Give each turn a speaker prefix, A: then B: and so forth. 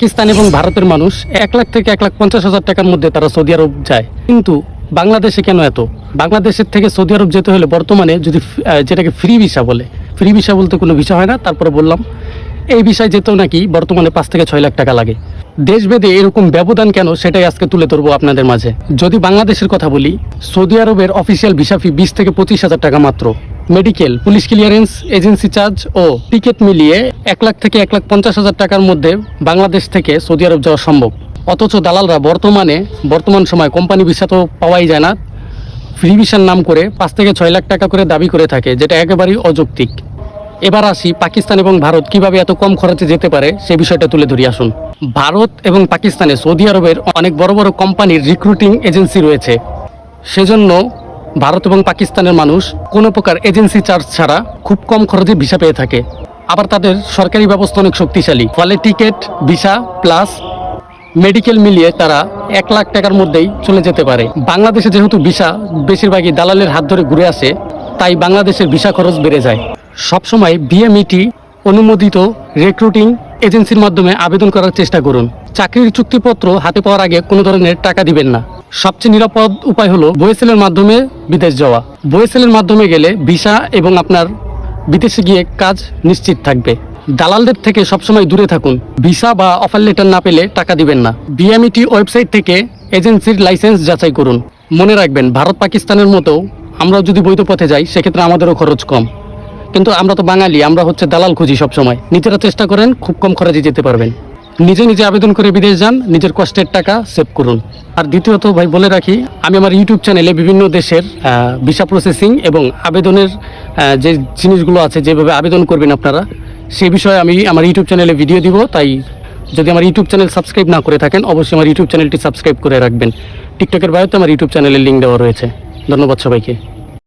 A: পাকিস্তান এবং ভারতের মানুষ এক লাখ থেকে এক লাখ পঞ্চাশ হাজার টাকার মধ্যে তারা সৌদি আরব যায়। কিন্তু বাংলাদেশে কেন এত? বাংলাদেশের থেকে সৌদি আরব যেতে হলে বর্তমানে যদি যেটাকে ফ্রি ভিসা বলে ফ্রি ভিসা বলতে কোনো ভিসা হয় না, তারপরে বললাম এই বিষয় যেতেও নাকি বর্তমানে পাঁচ থেকে ছয় লাখ টাকা লাগে। দেশভেদে এরকম ব্যবধান কেন সেটাই আজকে তুলে ধরবো আপনাদের মাঝে। যদি বাংলাদেশের কথা বলি, সৌদি আরবের অফিসিয়াল ভিসা ফি বিশ থেকে পঁচিশ হাজার টাকা মাত্র। Medical police clearance agency charge ও টিকিট মিলিয়ে এক লাখ থেকে এক লাখ পঞ্চাশ হাজার টাকার মধ্যে বাংলাদেশ থেকে সৌদি আরব যাওয়া সম্ভব। অথচ দালালরা বর্তমানে, বর্তমান সময় কোম্পানি ভিসা তো পাওয়াই যায় না। ফ্রি ভিসার নাম করে পাঁচ থেকে ছয় লাখ টাকা করে দাবি করে থাকে, যেটা একেবারেই অযৌক্তিক। এবার আসি পাকিস্তান এবং ভারত কীভাবে এত কম খরচে যেতে পারে সে বিষয়টা তুলে ধরি, আসুন। ভারত এবং পাকিস্তানে সৌদি আরবের অনেক বড় বড় কোম্পানির রিক্রুটিং এজেন্সি রয়েছে। সেজন্য ভারত এবং পাকিস্তানের মানুষ কোনো প্রকার এজেন্সি চার্জ ছাড়া খুব কম খরচে ভিসা পেয়ে থাকে। আবার তাদের সরকারি ব্যবস্থা অনেক শক্তিশালী। ফলে টিকিট ভিসা প্লাস মেডিকেল মিলিয়ে তারা এক লাখ টাকার মধ্যেই চলে যেতে পারে। বাংলাদেশে যেহেতু ভিসা বেশিরভাগই দালালের হাত ধরে ঘুরে আসে, তাই বাংলাদেশের ভিসা খরচ বেড়ে যায়। সবসময় বিএমইটি অনুমোদিত রেক্রুটিং এজেন্সির মাধ্যমে আবেদন করার চেষ্টা করুন। চাকরির চুক্তিপত্র হাতে পাওয়ার আগে কোনো ধরনের টাকা দিবেন না। সবচেয়ে নিরাপদ উপায় হলো বয়েসেলের মাধ্যমে বিদেশ যাওয়া। বয়েসেলের মাধ্যমে গেলে ভিসা এবং আপনার বিদেশে গিয়ে কাজ নিশ্চিত থাকবে। দালালদের থেকে সবসময় দূরে থাকুন। ভিসা বা অফার লেটার না পেলে টাকা দিবেন না। বিএমইটি ওয়েবসাইট থেকে এজেন্সির লাইসেন্স যাচাই করুন। মনে রাখবেন, ভারত পাকিস্তানের মতো আমরা যদি বৈধ পথে যাই, সেক্ষেত্রে আমাদেরও খরচ কম। কিন্তু আমরা তো বাঙালি, আমরা হচ্ছে দালাল খুঁজি সবসময়। নিজেরা চেষ্টা করেন খুব কম খরচে যেতে পারবেন। নিজে নিজে আবেদন করে বিদেশ যান, নিজের কষ্টের টাকা সেভ করুন। আর দ্বিতীয়ত ভাই, বলে রাখি, আমি আমার ইউটিউব চ্যানেলে বিভিন্ন দেশের ভিসা প্রসেসিং এবং আবেদনের যে জিনিসগুলো আছে, যেভাবে আবেদন করবেন আপনারা সেই বিষয়ে আমি আমার ইউটিউব চ্যানেলে ভিডিও দিব। তাই যদি আমার ইউটিউব চ্যানেল সাবস্ক্রাইব না করে থাকেন, অবশ্যই আমার ইউটিউব চ্যানেলটি সাবস্ক্রাইব করে রাখবেন। টিকটকের বায়োতে আমার ইউটিউব চ্যানেলের লিঙ্ক দেওয়া রয়েছে। ধন্যবাদ সবাইকে।